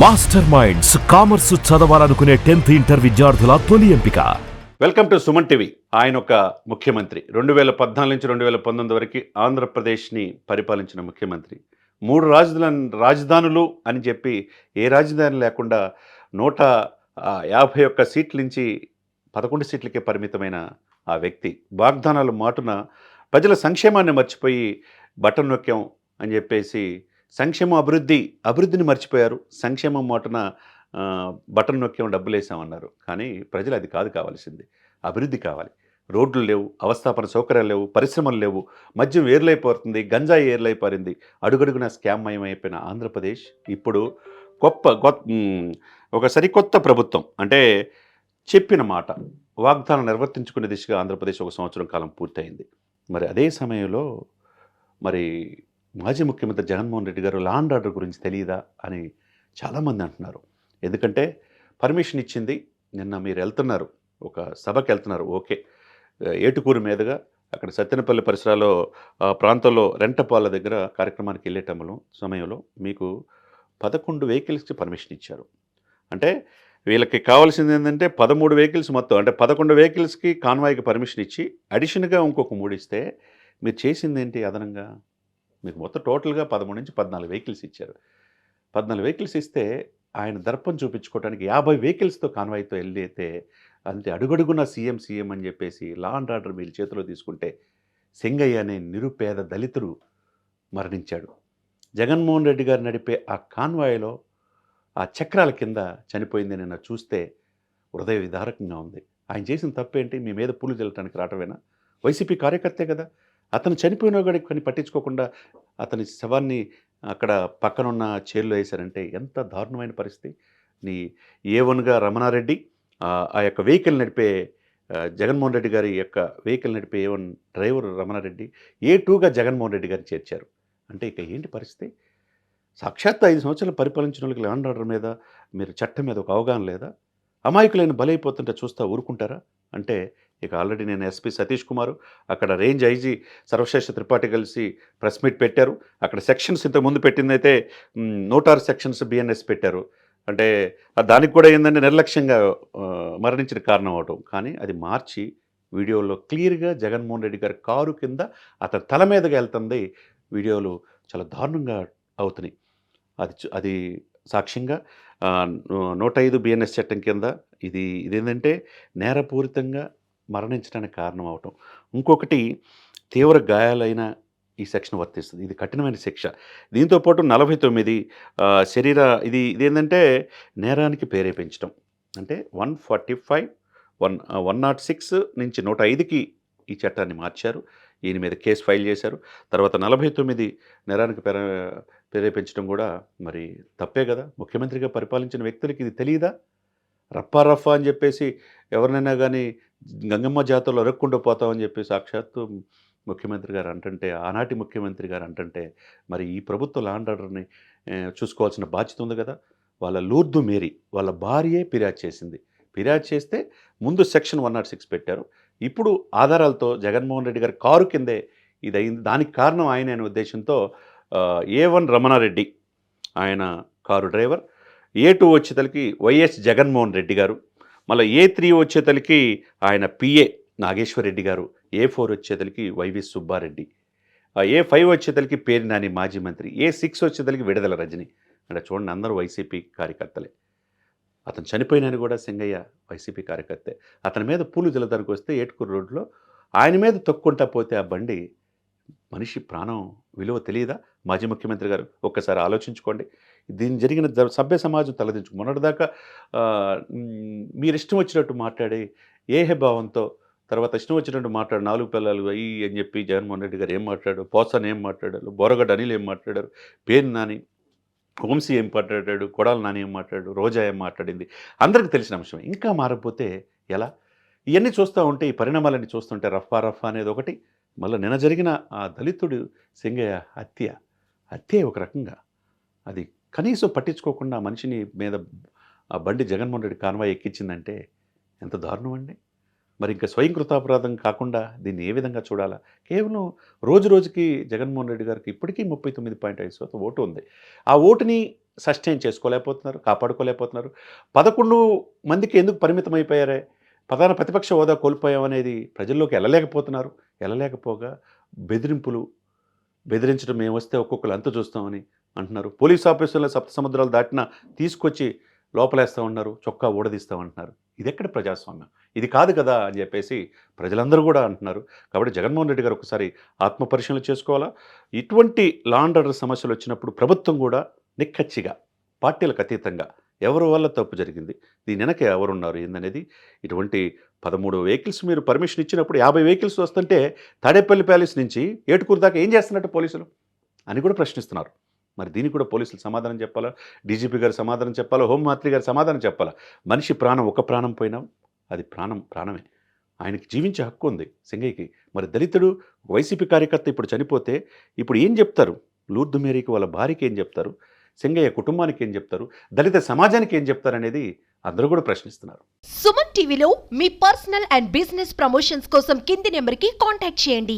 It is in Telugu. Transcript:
మాస్టర్ మైండ్స్ కామర్స్ చదవాలనుకునే టెన్త్ ఇంటర్ విద్యార్థుల తొలి ఎంపిక. Welcome to Suman TV. ఆయన ఒక ముఖ్యమంత్రి. రెండు వేల పద్నాలుగు నుంచి రెండు వేల పంతొమ్మిది వరకు ఆంధ్రప్రదేశ్ని పరిపాలించిన ముఖ్యమంత్రి. మూడు రాజధాని రాజధానులు అని చెప్పి ఏ రాజధాని లేకుండా నూట యాభై ఒక్క సీట్ల నుంచి పదకొండు సీట్లకే పరిమితమైన ఆ వ్యక్తి. వాగ్దానాలు మాటున ప్రజల సంక్షేమాన్ని మర్చిపోయి బటన్ నొక్కాం అని చెప్పేసి సంక్షేమ అభివృద్ధి అభివృద్ధిని మర్చిపోయారు. సంక్షేమం మోటన బటన్ నొక్కేమో డబ్బులు వేసామన్నారు. కానీ ప్రజలు అది కాదు కావాల్సింది. అభివృద్ధి కావాలి. రోడ్లు లేవు అవస్థాపన సౌకర్యాలు లేవు పరిశ్రమలు లేవు. మద్యం ఏర్లైపోతుంది గంజాయి ఏర్లైపారింది అడుగడుగున స్కామ్ మయమైపోయిన ఆంధ్రప్రదేశ్ ఇప్పుడు గొప్ప ఒక సరికొత్త ప్రభుత్వం. అంటే చెప్పిన మాట వాగ్దానం నిర్వర్తించుకునే దిశగా ఆంధ్రప్రదేశ్ ఒక సంవత్సరం కాలం పూర్తయింది. మరి అదే సమయంలో మరి మాజీ ముఖ్యమంత్రి జగన్మోహన్ రెడ్డి గారు లాండ్ ఆర్డర్ గురించి తెలియదా అని చాలామంది అంటున్నారు. ఎందుకంటే పర్మిషన్ ఇచ్చింది నిన్న మీరు వెళ్తున్నారు ఒక సభకి వెళ్తున్నారు ఓకే. ఏటుకూరు మీదుగా అక్కడ సత్యనపల్లి పరిసరాల్లో ఆ ప్రాంతంలో రెంటపాల దగ్గర కార్యక్రమానికి వెళ్ళేటప్పుడు సమయంలో మీకు పదకొండు వెహికల్స్కి పర్మిషన్ ఇచ్చారు. అంటే వీళ్ళకి కావాల్సింది ఏంటంటే పదమూడు వెహికల్స్ మొత్తం అంటే పదకొండు వెహికల్స్కి కాన్వాయ్కి పర్మిషన్ ఇచ్చి అడిషన్గా ఇంకొక మూడు ఇస్తే మీరు చేసింది ఏంటి అదనంగా? మీకు మొత్తం టోటల్గా పదమూడు నుంచి పద్నాలుగు వెహికల్స్ ఇచ్చారు. పద్నాలుగు వెహికల్స్ ఇస్తే ఆయన దర్పం చూపించుకోవడానికి యాభై వెహికల్స్తో కాన్వాయ్తో వెళ్ళైతే అంతే అడుగడుగున సీఎం సీఎం అని చెప్పేసి లా అండ్ ఆర్డర్ వీళ్ళ చేతిలో తీసుకుంటే సింగయ్య అనే నిరుపేద దళితుడు మరణించాడు. జగన్మోహన్ రెడ్డి గారు నడిపే ఆ కాన్వాయ్లో ఆ చక్రాల కింద చనిపోయింది నిన్న చూస్తే హృదయ విదారకంగా ఉంది. ఆయన చేసిన తప్పేంటి? మీ మీద పూలు చల్లటానికి రావటమేనా? వైసీపీ కార్యకర్తే కదా. అతను చనిపోయిన గడికి కొన్ని పట్టించుకోకుండా అతని శవాన్ని అక్కడ పక్కనున్న చేరులో వేశారంటే ఎంత దారుణమైన పరిస్థితి. నీ ఏ వన్గా రమణారెడ్డి ఆ యొక్క వెహికల్ నడిపే జగన్మోహన్ రెడ్డి గారి యొక్క వెహికల్ నడిపే A one driver Ramana Reddy A టూగా జగన్మోహన్ రెడ్డి గారిని చేర్చారు. అంటే ఇక ఏంటి పరిస్థితి? సాక్షాత్ ఐదు సంవత్సరాలు పరిపాలించిన వాళ్ళకి ల్యాండ్ ఆర్డర్ మీద మీరు చట్టం మీద ఒక అవగాహన లేదా? అమాయకులైన బలైపోతుంటే చూస్తా ఊరుకుంటారా? అంటే ఇక ఆల్రెడీ నేను ఎస్పీ సతీష్ కుమార్. అక్కడ రేంజ్ ఐజీ సర్వశ్రేష్ఠ త్రిపాఠి కలిసి ప్రెస్ మీట్ పెట్టారు. అక్కడ సెక్షన్స్ ఇంతకు ముందు పెట్టిందైతే నూట ఆరు సెక్షన్స్ బిఎన్ఎస్ పెట్టారు. అంటే దానికి కూడా ఏంటంటే నిర్లక్ష్యంగా మరణించిన కారణం అవటం. కానీ అది మార్చి వీడియోలో క్లియర్గా జగన్మోహన్ రెడ్డి గారి కారు కింద అతని తల మీదగా వెళ్తుంది. వీడియోలు చాలా దారుణంగా అవుతున్నాయి. అది అది సాక్ష్యంగా నూట ఐదు బిఎన్ఎస్ చట్టం కింద ఇది ఇదేంటంటే నేరపూరితంగా మరణించడానికి కారణం అవటం ఇంకొకటి తీవ్ర గాయాలైన ఈ సెక్షన్ వర్తిస్తుంది. ఇది కఠినమైన శిక్ష. దీంతోపాటు నలభై తొమ్మిది శరీర ఇది ఇదేంటంటే నేరానికి ప్రేరేపించడం అంటే one forty five one one nought six నుంచి నూట ఐదుకి ఈ చట్టాన్ని మార్చారు. ఈయన మీద కేసు ఫైల్ చేశారు. తర్వాత నలభై తొమ్మిది నేరానికి ప్రేర ప్రేరేపించడం కూడా మరి తప్పే కదా? ముఖ్యమంత్రిగా పరిపాలించిన వ్యక్తులకి ఇది తెలియదా రప్పా రఫా అని చెప్పేసి ఎవరినైనా కానీ గంగమ్మ జాతరలో అరక్కుండా పోతామని చెప్పి సాక్షాత్తు ముఖ్యమంత్రి గారు అంటుంటే ఆనాటి ముఖ్యమంత్రి గారు అంటుంటే మరి ఈ ప్రభుత్వ లాండ్ ఆర్డర్ని చూసుకోవాల్సిన బాధ్యత ఉంది కదా? వాళ్ళ లూర్దు మేరీ వాళ్ళ భార్యే ఫిర్యాదు చేసింది. ఫిర్యాదు చేస్తే ముందు సెక్షన్ వన్ నాట్ సిక్స్ పెట్టారు. ఇప్పుడు ఆధారాలతో జగన్మోహన్ రెడ్డి గారి కారు కిందే ఇది అయింది దానికి కారణం ఆయన అనే ఉద్దేశంతో ఏ వన్ రమణారెడ్డి ఆయన కారు డ్రైవర్ ఏ టూ వచ్చేతలకి వైఎస్ జగన్మోహన్ రెడ్డి గారు మళ్ళీ ఏ త్రీ వచ్చేతలకి ఆయన PA Nageswara Reddy garu A four వచ్చేతలకి YV Subba Reddy A five వచ్చేతలకి పేరు నాని మాజీ మంత్రి ఏ సిక్స్ వచ్చేతలకి విడుదల రజని. అంటే చూడండి అందరూ వైసీపీ కార్యకర్తలే. అతను చనిపోయినని కూడా సింగయ్య వైసీపీ కార్యకర్తే. అతని మీద పూలు జల్లడానికి వస్తే ఏటుకూరు రోడ్లో ఆయన మీద తొక్కుంటా పోతే ఆ బండి మనిషి ప్రాణం విలువ తెలియదా? మాజీ ముఖ్యమంత్రి గారు ఒక్కసారి ఆలోచించుకోండి. దీని జరిగిన జ- సభ్య సమాజం తలదించు మొన్నటిదాకా మీరు ఇష్టం వచ్చినట్టు మాట్లాడి ఏహే భావంతో తర్వాత ఇష్టం వచ్చినట్టు మాట్లాడు నాలుగు పిల్లలు అయ్యి అని చెప్పి జగన్మోహన్ రెడ్డి గారు ఏం మాట్లాడారు? పోసాన్ ఏం మాట్లాడారు? బోరగడ్డ అనిల్ ఏం మాట్లాడారు? పేరు నాని వంశీ ఏం మాట్లాడాడు? కొడాల నాని ఏం మాట్లాడాడు? రోజా ఏం మాట్లాడింది? అందరికీ తెలిసిన అంశం ఇంకా మారకపోతే ఎలా? ఇవన్నీ చూస్తూ ఉంటే ఈ పరిణామాలన్నీ చూస్తుంటే రఫా రఫా అనేది ఒకటి. మళ్ళీ నిన్న జరిగిన ఆ దళితుడు సింగయ్య హత్య హత్యే ఒక రకంగా. అది కనీసం పట్టించుకోకుండా మనిషిని మీద ఆ బండి జగన్మోహన్ రెడ్డి కాన్వాయ్ ఎక్కించిందంటే ఎంత దారుణం అండి మరి ఇంకా స్వయం కృతాపరాధం కాకుండా దీన్ని ఏ విధంగా చూడాలా? కేవలం రోజు రోజుకి జగన్మోహన్ రెడ్డి గారికి ఇప్పటికీ ముప్పై తొమ్మిది పాయింట్ ఐదు శాతం ఓటు ఉంది. ఆ ఓటుని సస్టైన్ చేసుకోలేకపోతున్నారు కాపాడుకోలేకపోతున్నారు. పదకొండు మందికి ఎందుకు పరిమితం అయిపోయారే ప్రధాన ప్రతిపక్ష హోదా కోల్పోయామనేది ప్రజల్లోకి వెళ్ళలేకపోతున్నారు. వెళ్ళలేకపోగా బెదిరింపులు బెదిరించడం మేము వస్తే ఒక్కొక్కరు అంత చూస్తామని అంటున్నారు. పోలీస్ ఆఫీసుల సప్త సముద్రాలు దాటినా తీసుకొచ్చి లోపలేస్తా ఉన్నారు చొక్కా ఊడదీస్తామంటున్నారు ఇది ఎక్కడ ప్రజాస్వామ్యం? ఇది కాదు కదా అని చెప్పేసి ప్రజలందరూ కూడా అంటున్నారు. కాబట్టి జగన్మోహన్ రెడ్డి గారు ఒకసారి ఆత్మపరిశీలన చేసుకోవాలా? ఇటువంటి లా ఆర్డర్ సమస్యలు వచ్చినప్పుడు ప్రభుత్వం కూడా నిక్కచ్చిగా పార్టీలకు అతీతంగా ఎవరి వల్ల తప్పు జరిగింది? దీని వెనక ఎవరున్నారు? ఏందనేది? ఇటువంటి పదమూడు వెహికల్స్ మీరు పర్మిషన్ ఇచ్చినప్పుడు యాభై వెహికల్స్ వస్తుంటే తాడేపల్లి ప్యాలెస్ నుంచి ఏటుకూరు దాకా ఏం చేస్తున్నట్టు పోలీసులు? అని కూడా ప్రశ్నిస్తున్నారు. మరి దీనికి కూడా పోలీసులు సమాధానం చెప్పాలా? డీజీపీ గారు సమాధానం చెప్పాలా? హోంమంత్రి గారు సమాధానం చెప్పాలా? మనిషి ప్రాణం ఒక ప్రాణం పోయినా అది ప్రాణం ప్రాణమే. ఆయనకి జీవించే హక్కు ఉంది సింగయ్యకి. మరి దళితుడు వైసీపీ కార్యకర్త ఇప్పుడు చనిపోతే ఇప్పుడు ఏం చెప్తారు? లూర్దు మేరీకి వాళ్ళ భార్యకి ఏం చెప్తారు? సింగయ్య కుటుంబానికి ఏం చెప్తారు? దళిత సమాజానికి ఏం చెప్తారు అనేది అందరూ కూడా ప్రశ్నిస్తున్నారు. సుమన్ టీవీలో మీ పర్సనల్ అండ్ బిజినెస్ ప్రమోషన్స్ కోసం కింది నెంబర్కి కాంటాక్ట్ చేయండి.